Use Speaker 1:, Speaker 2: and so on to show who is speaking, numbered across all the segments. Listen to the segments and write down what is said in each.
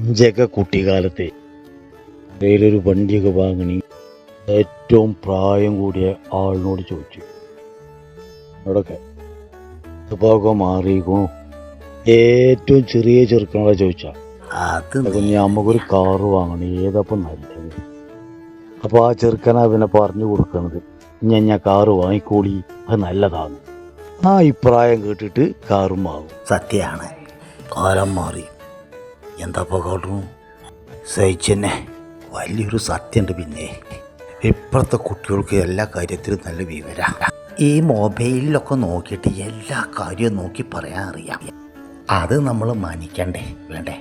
Speaker 1: ഇഞ്ചൊക്കെ കുട്ടിക്കാലത്തെ കയ്യിലൊരു വണ്ടിയൊക്കെ വാങ്ങണി. ഏറ്റവും പ്രായം കൂടിയ ആളിനോട് ചോദിച്ചു. അവിടൊക്കെ ഇതൊക്കെ മാറിയിക്കോ ഏറ്റവും ചെറിയ ചെറുക്കനോടെ ചോദിച്ചാ.
Speaker 2: അത്
Speaker 1: നമുക്കൊരു കാറ് വാങ്ങണം. ഏതപ്പം നല്ലത്? അപ്പൊ ആ ചെറുക്കനാ പിന്നെ പറഞ്ഞു കൊടുക്കണത്. ഞാൻ ഞാൻ കാറ് വാങ്ങിക്കോളി. അത് നല്ലതാണ്. ആ അഭിപ്രായം കേട്ടിട്ട് കാറും വാങ്ങും
Speaker 2: സത്യമാണ് കാലം മാറി. എന്താ പോകാറു സഹിച്ചെന്നെ. വലിയൊരു സത്യമുണ്ട് പിന്നെ. ഇപ്പോഴത്തെ കുട്ടികൾക്ക് എല്ലാ കാര്യത്തിലും നല്ല വിവര. ഈ മൊബൈലിലൊക്കെ നോക്കിയിട്ട് എല്ലാ കാര്യവും നോക്കി പറയാൻ അറിയാം. അത് നമ്മൾ മാനിക്കണ്ടേ? വേണ്ടേ?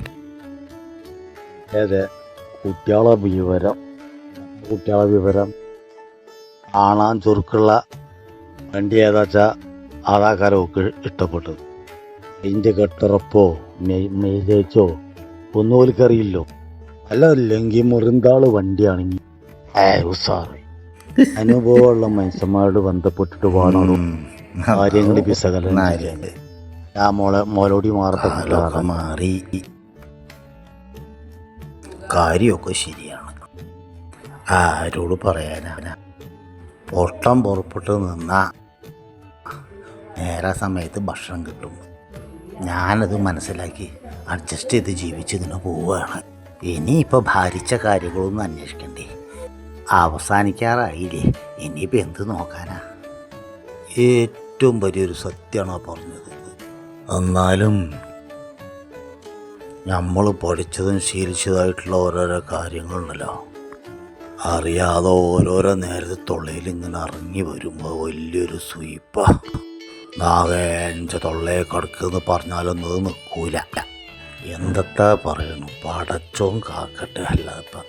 Speaker 1: അതെ. കുട്ടികളെ വിവരം. കുട്ടികളെ വിവരം. കാണാൻ ചുരുക്കുള്ള വണ്ടി ഏതാച്ചാ അതാക്കാരൊക്കെ ഇഷ്ടപ്പെട്ടത്. അതിന്റെ കെട്ടുറപ്പോ മൈലേജോ ഒന്നും ഓൽക്കറിയില്ലോ അല്ല അല്ലെങ്കിൽ മുറിന്താൾ വണ്ടിയാണെങ്കിൽ ഏ ഉസാറ്. അനുഭവമുള്ള മനുഷ്യന്മാരോട് ബന്ധപ്പെട്ടിട്ട് വേണം കാര്യങ്ങൾ വിശകലനം ചെയ്യാൻ.
Speaker 2: നാലുണ്ട്
Speaker 1: ആ മോളെ മോലോടി മാറത്തെ
Speaker 2: മാറി. കാര്യമൊക്കെ ശരിയാണ്. ആരോട് പറയാനാ? പൊട്ടം പുറപ്പെട്ട് നിന്നാ നേരെ സമയത്ത് ഭക്ഷണം കിട്ടും. ഞാനത് മനസ്സിലാക്കി അഡ്ജസ്റ്റ് ചെയ്ത് ജീവിച്ചിങ്ങനെ പോവുകയാണ്. ഇനിയിപ്പോൾ ഭാരിച്ച കാര്യങ്ങളൊന്നും അന്വേഷിക്കണ്ടേ. അവസാനിക്കാറായില്ലേ. ഇനിയിപ്പോൾ എന്ത് നോക്കാനാ? ഏറ്റവും വലിയൊരു സത്യമാണ് പറഞ്ഞത്? എന്നാലും നമ്മൾ പഠിച്ചതും ശീലിച്ചതായിട്ടുള്ള ഓരോരോ കാര്യങ്ങളുണ്ടല്ലോ അറിയാതെ ഓരോരോ നേരത്തെ തൊള്ളയിൽ ഇങ്ങനെ ഇറങ്ങി വരുമ്പോൾ വലിയൊരു സ്വീപ്പ. നാവേഞ്ച തൊള്ളയെ കടക്കെന്ന് പറഞ്ഞാലൊന്നും നിൽക്കൂല. എന്തൊക്കെ പറയണു? പടച്ചോൻ കാക്കട്ടെ അല്ലാതെ